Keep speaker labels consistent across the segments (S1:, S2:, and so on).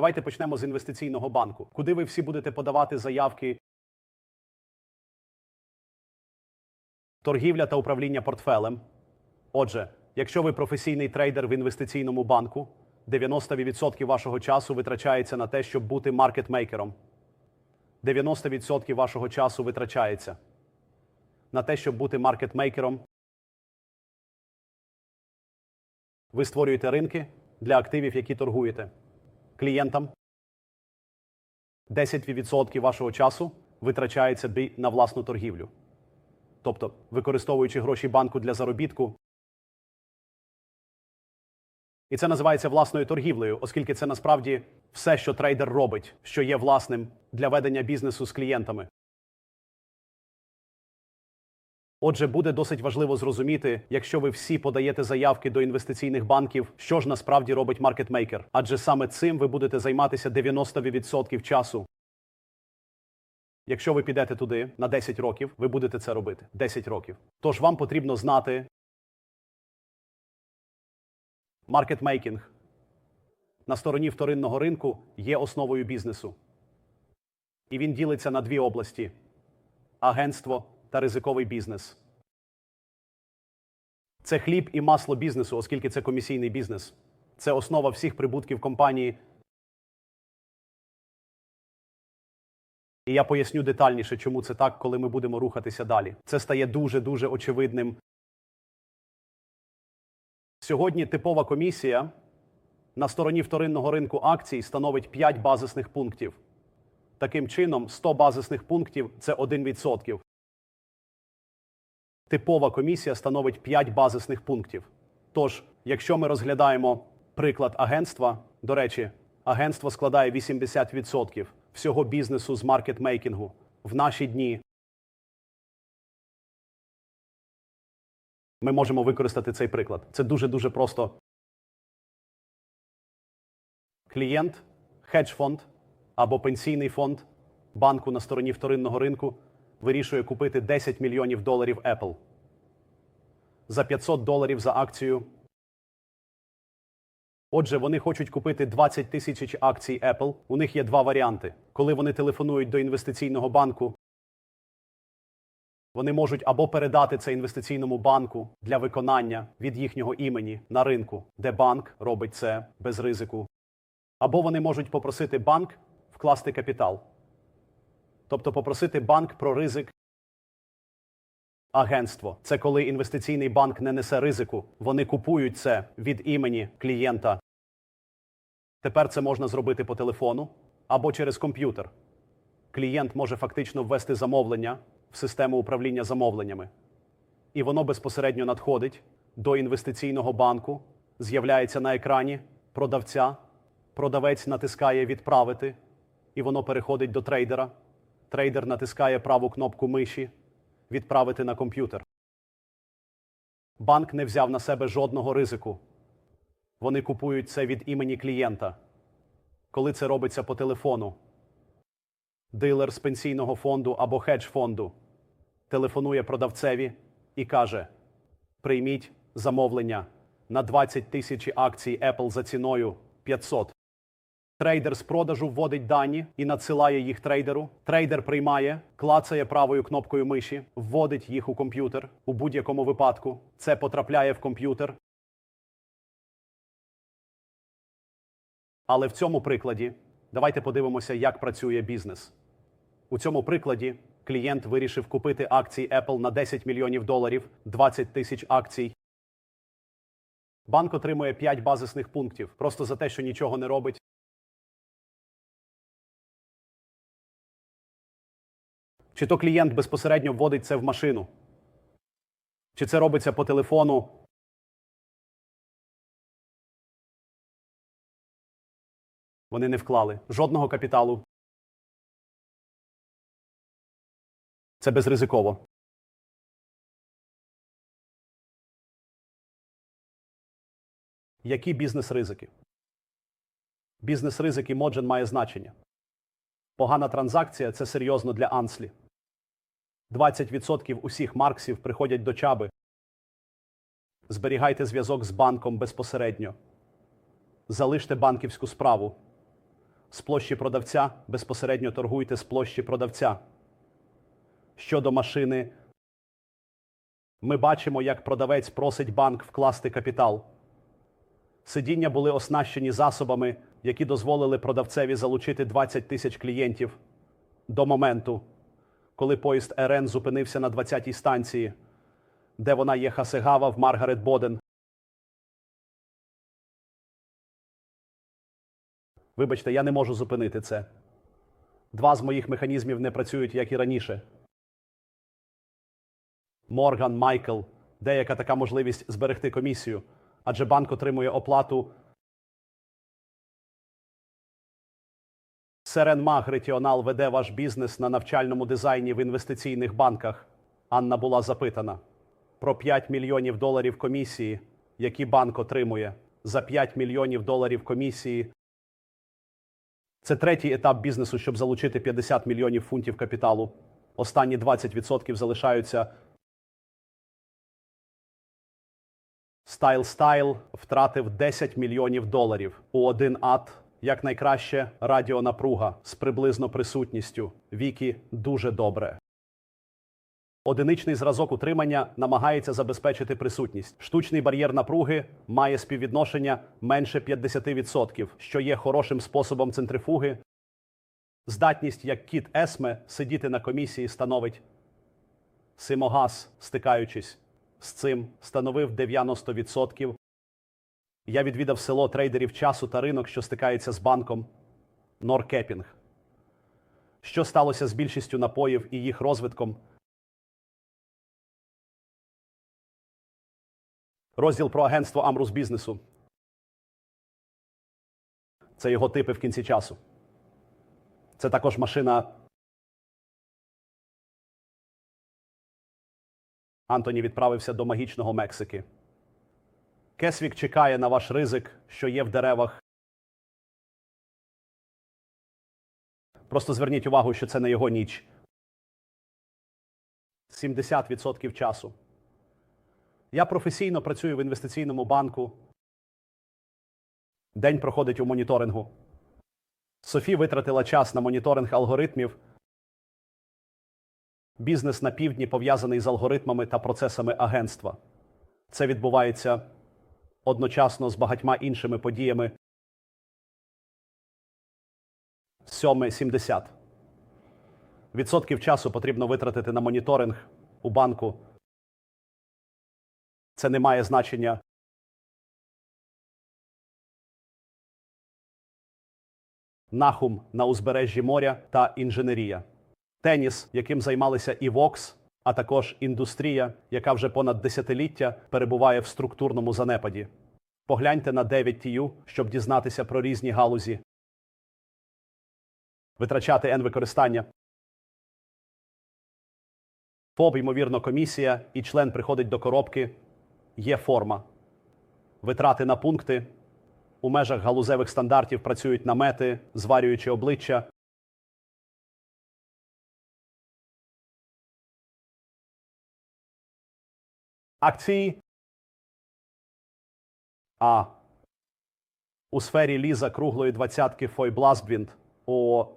S1: Давайте почнемо з інвестиційного банку. Куди ви всі будете подавати заявки? Торгівля та управління портфелем. Отже, якщо ви професійний трейдер в інвестиційному банку, 90% вашого часу витрачається на те, щоб бути маркетмейкером. 90% вашого часу витрачається на те, щоб бути маркетмейкером. Ви створюєте ринки для активів, які торгуєте. Клієнтам 10% вашого часу витрачається на власну торгівлю. Тобто, використовуючи гроші банку для заробітку. І це називається власною торгівлею, оскільки це насправді все, що трейдер робить, що є власним для ведення бізнесу з клієнтами. Отже, буде досить важливо зрозуміти, якщо ви всі подаєте заявки до інвестиційних банків, що ж насправді робить маркетмейкер. Адже саме цим ви будете займатися 90% часу. Якщо ви підете туди на 10 років, ви будете це робити 10 років. Тож вам потрібно знати маркетмейкінг на стороні вторинного ринку є основою бізнесу. І він ділиться на дві області: агентство та ризиковий бізнес. Це хліб і масло бізнесу, оскільки це комісійний бізнес. Це основа всіх прибутків компанії. І я поясню детальніше, чому це так, коли ми будемо рухатися далі. Це стає дуже дуже очевидним. Сьогодні типова комісія на стороні вторинного ринку акцій становить 5 базисних пунктів. Таким чином, 100 базисних пунктів це 1%. Типова комісія становить 5 базисних пунктів. Тож, якщо ми розглядаємо приклад агентства, до речі, агентство складає 80% всього бізнесу з маркетмейкінгу в наші дні. Ми можемо використати цей приклад. Це дуже дуже просто. Клієнт, хедж-фонд або пенсійний фонд банку на стороні вторинного ринку вирішує купити 10 мільйонів доларів Apple за 500 доларів за акцію. Отже, вони хочуть купити 20 тисяч акцій Apple. У них є два варіанти. Коли вони телефонують до інвестиційного банку, вони можуть або передати це інвестиційному банку для виконання від їхнього імені на ринку, де банк робить це без ризику, або вони можуть попросити банк вкласти капітал, тобто попросити банк про ризик. Агентство це коли інвестиційний банк не несе ризику. Вони купують це від імені клієнта. Тепер це можна зробити по телефону або через комп'ютер. Клієнт може фактично ввести замовлення в систему управління замовленнями, і воно безпосередньо надходить до інвестиційного банку, з'являється на екрані продавця. Продавець натискає відправити, і воно переходить до трейдера. Трейдер натискає праву кнопку миші відправити на комп'ютер. Банк не взяв на себе жодного ризику. Вони купують це від імені клієнта. Коли це робиться по телефону, дилер з пенсійного фонду або хедж-фонду телефонує продавцеві і каже: Прийміть замовлення на 20 тисяч акцій Apple за ціною 500. Трейдер з продажу вводить дані і надсилає їх трейдеру. Трейдер приймає, клацає правою кнопкою миші, вводить їх у комп'ютер. У будь-якому випадку це потрапляє в комп'ютер. Але в цьому прикладі давайте подивимося, як працює бізнес. У цьому прикладі клієнт вирішив купити акції Apple на 10 мільйонів доларів, 20 тисяч акцій. Банк отримує 5 базисних пунктів просто за те, що нічого не робить. Чи то клієнт безпосередньо вводить це в машину? Чи це робиться по телефону? Вони не вклали жодного капіталу. Це безризиково. Які бізнес-ризики? Бізнес-ризики Моджен має значення. Погана транзакція це серйозно для Анслі. 20% усіх марксів приходять до чаби. Зберігайте зв'язок з банком безпосередньо. Залиште банківську справу. з площі продавця, безпосередньо торгуйте з площі продавця. Щодо машини, ми бачимо, як продавець просить банк вкласти капітал. Сидіння були оснащені засобами, які дозволили продавцеві залучити 20 тисяч клієнтів до моменту, коли поїзд РН зупинився на 20-й станції, де вона є Хасегава в Маргарет Боден. Вибачте, я не можу зупинити це. Два з моїх механізмів не працюють, як і раніше. Морган, Майкл, деяка така можливість зберегти комісію, адже банк отримує оплату. Серен Маг Ретіонал веде ваш бізнес на навчальному дизайні в інвестиційних банках. Анна була запитана про 5 мільйонів доларів комісії, які банк отримує за 5 мільйонів доларів комісії. Це третій етап бізнесу, щоб залучити 50 мільйонів фунтів капіталу. Останні 20% залишаються. Стайл Стайл втратив 10 мільйонів доларів у один ад. Як найкраще радіонапруга з приблизно присутністю. Вікі дуже добре. Одиничний зразок утримання намагається забезпечити присутність. Штучний бар'єр напруги має співвідношення менше 50%, що є хорошим способом центрифуги. Здатність, як кіт Есме, сидіти на комісії становить Симогаз, стикаючись з цим, становив 90%. Я відвідав село трейдерів часу та ринок, що стикається з банком Норкепінг. Що сталося з більшістю напоїв і їх розвитком? Розділ про агентство Амрус бізнесу. Це його типи в кінці часу. Це також машина. Антоні відправився до магічного Мексики. Кесвік чекає на ваш ризик, що є в деревах. Просто зверніть увагу, що це не його ніч. 70% часу. Я професійно працюю в інвестиційному банку. День проходить у моніторингу. Софі витратила час на моніторинг алгоритмів. Бізнес на півдні пов'язаний з алгоритмами та процесами агентства. Це відбувається одночасно з багатьма іншими подіями. 7-70. Відсотків часу потрібно витратити на моніторинг у банку. Це не має значення. Нахум на узбережжі моря та інженерія. Теніс, яким займалися і Вокс, а також індустрія, яка вже понад десятиліття перебуває в структурному занепаді. Погляньте на 9 TU, щоб дізнатися про різні галузі. Витрачати N використання. ФОБ, ймовірно, комісія і член приходить до коробки. Є форма. Витрати на пункти. У межах галузевих стандартів працюють намети, зварюючи обличчя. Акції. А. У сфері ліза круглої двадцятки Фойбластбвінд. О.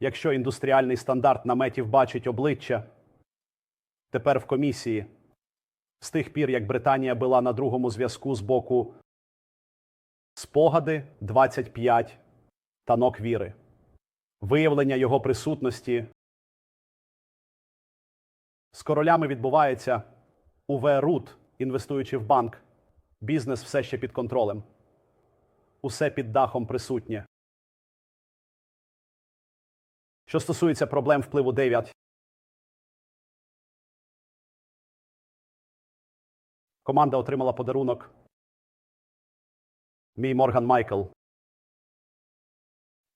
S1: Якщо індустріальний стандарт наметів бачить обличчя. Тепер в комісії. З тих пір, як Британія була на другому зв'язку з боку спогади 25 танок віри. Виявлення його присутності з королями відбувається УВ Рут, інвестуючи в банк. Бізнес все ще під контролем. Усе під дахом присутнє. Що стосується проблем впливу 9. Команда отримала подарунок. Мій Морган Майкл.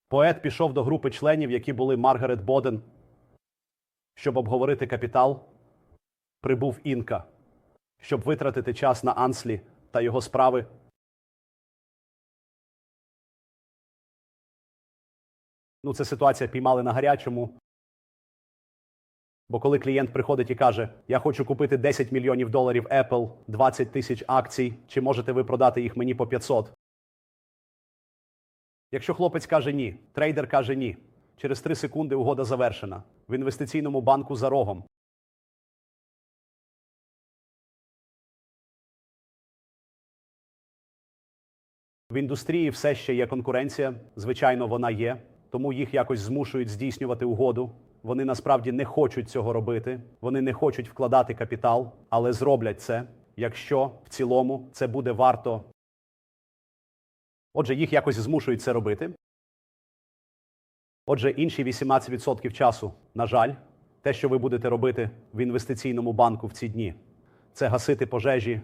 S1: Поет пішов до групи членів, які були Маргарет Боден. Щоб обговорити капітал, прибув Інка, щоб витратити час на Анслі та його справи. Ну, це ситуація піймали на гарячому. Бо коли клієнт приходить і каже: Я хочу купити 10 мільйонів доларів Apple, 20 тисяч акцій, чи можете ви продати їх мені по 500? Якщо хлопець каже ні, трейдер каже ні. Через 3 секунди угода завершена. В інвестиційному банку за рогом. В індустрії все ще є конкуренція. Звичайно, вона є, тому їх якось змушують здійснювати угоду. Вони насправді не хочуть цього робити. Вони не хочуть вкладати капітал, але зроблять це, якщо в цілому це буде варто. Отже, їх якось змушують це робити. Отже, інші 18% часу, на жаль, те, що ви будете робити в інвестиційному банку в ці дні, це гасити пожежі.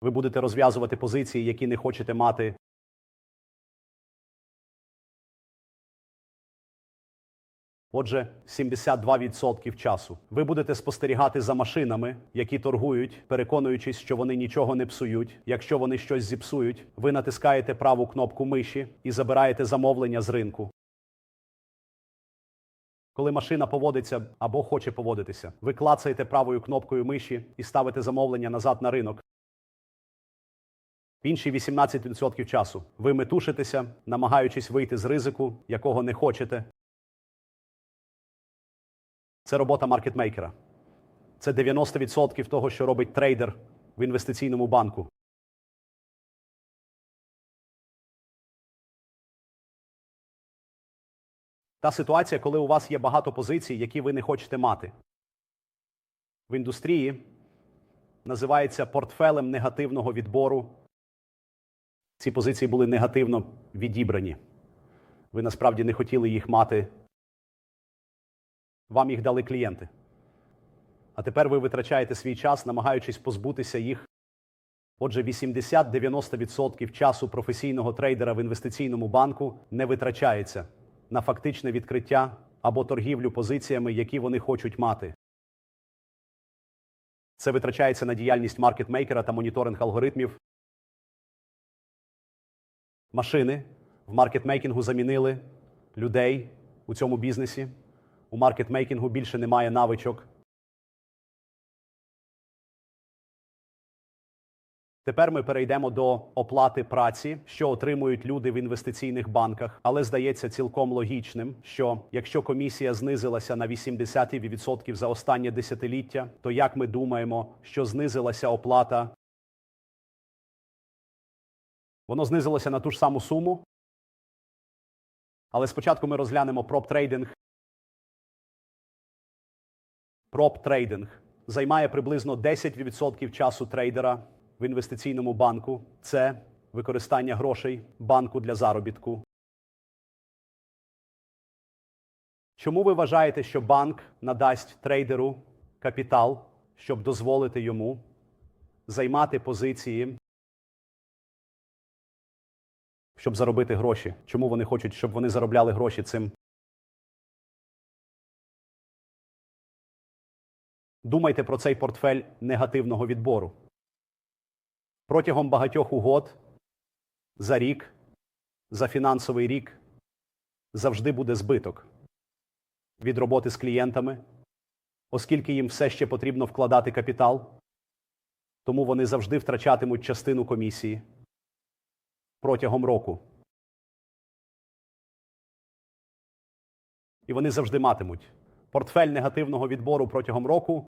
S1: Ви будете розв'язувати позиції, які не хочете мати. Отже, 72% часу. Ви будете спостерігати за машинами, які торгують, переконуючись, що вони нічого не псують. Якщо вони щось зіпсують, ви натискаєте праву кнопку миші і забираєте замовлення з ринку. Коли машина поводиться або хоче поводитися, ви клацаєте правою кнопкою миші і ставите замовлення назад на ринок. Інші 18% часу ви метушитеся, намагаючись вийти з ризику, якого не хочете. Це робота маркетмейкера. Це 90% того, що робить трейдер в інвестиційному банку. Та ситуація, коли у вас є багато позицій, які ви не хочете мати. В індустрії називається портфелем негативного відбору. Ці позиції були негативно відібрані. Ви насправді не хотіли їх мати. Вам їх дали клієнти. А тепер ви витрачаєте свій час, намагаючись позбутися їх. Отже, 80-90% часу професійного трейдера в інвестиційному банку не витрачається на фактичне відкриття або торгівлю позиціями, які вони хочуть мати. Це витрачається на діяльність маркетмейкера та моніторинг алгоритмів. Машини в маркетмейкінгу замінили людей у цьому бізнесі. У маркетмейкінгу більше немає навичок. Тепер ми перейдемо до оплати праці, що отримують люди в інвестиційних банках. Але здається цілком логічним, що якщо комісія знизилася на 80% за останнє десятиліття, то як ми думаємо, що знизилася оплата? Воно знизилося на ту ж саму суму. Але спочатку ми розглянемо проп-трейдинг. Проп-трейдинг займає приблизно 10% часу трейдера в інвестиційному банку. Це використання грошей банку для заробітку. Чому ви вважаєте, що банк надасть трейдеру капітал, щоб дозволити йому займати позиції, щоб заробити гроші? Чому вони хочуть, щоб вони заробляли гроші цим? Думайте про цей портфель негативного відбору. Протягом багатьох угод за рік, за фінансовий рік завжди буде збиток від роботи з клієнтами, оскільки їм все ще потрібно вкладати капітал, тому вони завжди втрачатимуть частину комісії протягом року. І вони завжди матимуть портфель негативного відбору протягом року.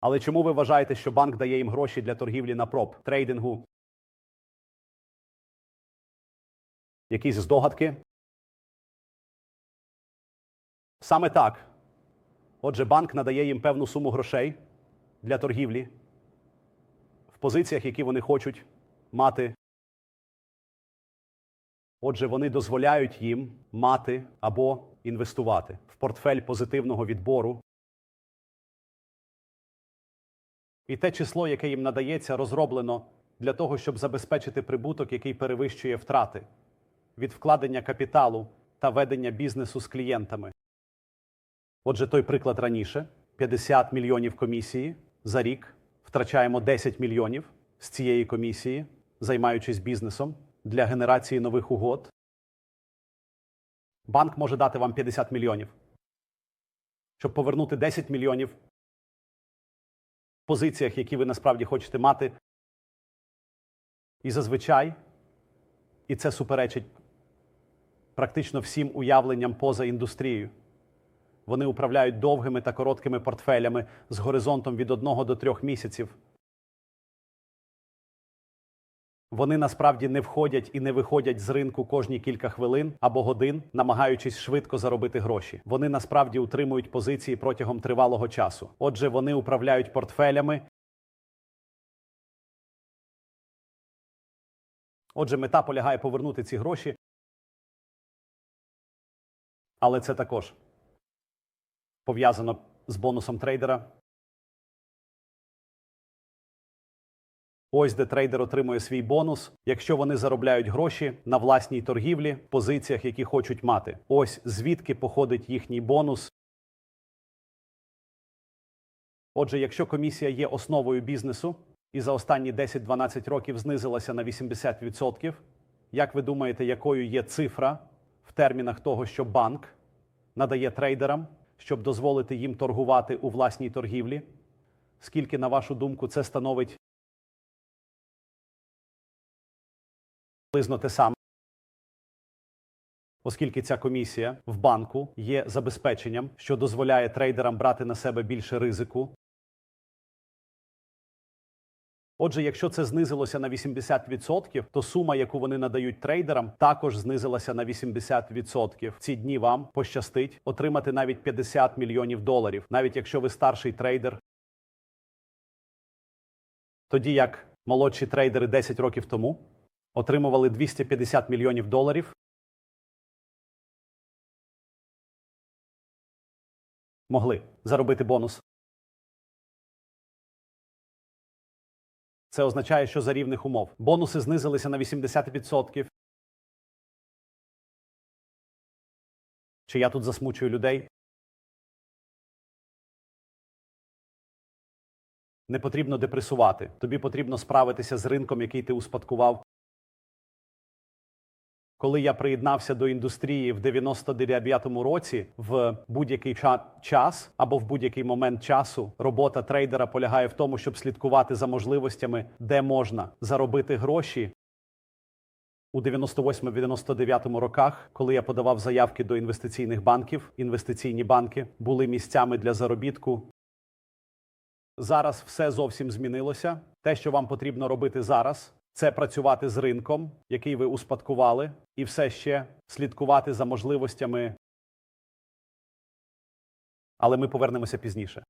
S1: Але чому ви вважаєте, що банк дає їм гроші для торгівлі на проб, трейдингу? Якісь здогадки? Саме так. Отже, банк надає їм певну суму грошей для торгівлі позиціях, які вони хочуть мати. Отже, вони дозволяють їм мати або інвестувати в портфель позитивного відбору. І те число, яке їм надається, розроблено для того, щоб забезпечити прибуток, який перевищує втрати від вкладення капіталу та ведення бізнесу з клієнтами. Отже, той приклад раніше: 50 мільйонів комісії за рік, втрачаємо 10 мільйонів з цієї комісії, займаючись бізнесом для генерації нових угод. Банк може дати вам 50 мільйонів. Щоб повернути 10 мільйонів в позиціях, які ви насправді хочете мати, І зазвичай, і це суперечить практично всім уявленням поза індустрією. Вони управляють довгими та короткими портфелями з горизонтом від одного до трьох місяців. Вони насправді не входять і не виходять з ринку кожні кілька хвилин або годин, намагаючись швидко заробити гроші. Вони насправді утримують позиції протягом тривалого часу. Отже, вони управляють портфелями. Отже, мета полягає повернути ці гроші. Але це також пов'язано з бонусом трейдера. Ось де трейдер отримує свій бонус, якщо вони заробляють гроші на власній торгівлі, позиціях, які хочуть мати. Ось звідки походить їхній бонус. Отже, якщо комісія є основою бізнесу і за останні 10-12 років знизилася на 80%, як ви думаєте, якою є цифра в термінах того, що банк надає трейдерам, щоб дозволити їм торгувати у власній торгівлі? Скільки, на вашу думку, це становить приблизно те саме? Оскільки ця комісія в банку є забезпеченням, що дозволяє трейдерам брати на себе більше ризику. Отже, якщо це знизилося на 80%, то сума, яку вони надають трейдерам, також знизилася на 80%. Ці дні вам пощастить отримати навіть 50 мільйонів доларів, навіть якщо ви старший трейдер. Тоді як молодші трейдери 10 років тому отримували 250 мільйонів доларів. Могли заробити бонус. Це означає, що за рівних умов бонуси знизилися на 80%. Чи я тут засмучую людей? Не потрібно депресувати. Тобі потрібно справитися з ринком, який ти успадкував. Коли я приєднався до індустрії в 99-му році, в будь-який ча- час або в будь-який момент часу, робота трейдера полягає в тому, щоб слідкувати за можливостями, де можна заробити гроші. У 98-99 роках, коли я подавав заявки до інвестиційних банків, інвестиційні банки були місцями для заробітку. Зараз все зовсім змінилося. Те, що вам потрібно робити зараз, це працювати з ринком, який ви успадкували, і все ще слідкувати за можливостями. Але ми повернемося пізніше.